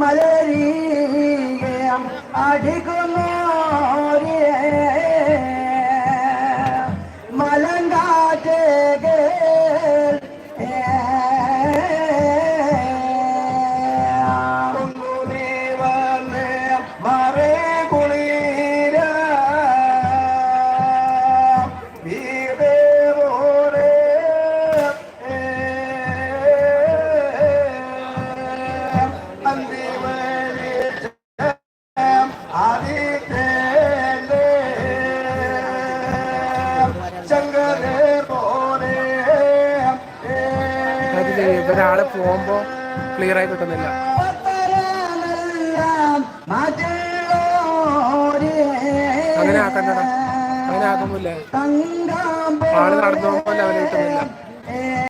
മലരീകം അടിക്കുന്നോരേ ഇവരാൾ പോകുമ്പോ ക്ലിയർ ആയി കിട്ടുന്നില്ല. അങ്ങനെ ആക്കണ്ടടാ. അങ്ങനെ ആക്കുമ്പില്ലേ ആൾ നടന്നു പോകുമ്പോ അവരെ കിട്ടുന്നില്ല.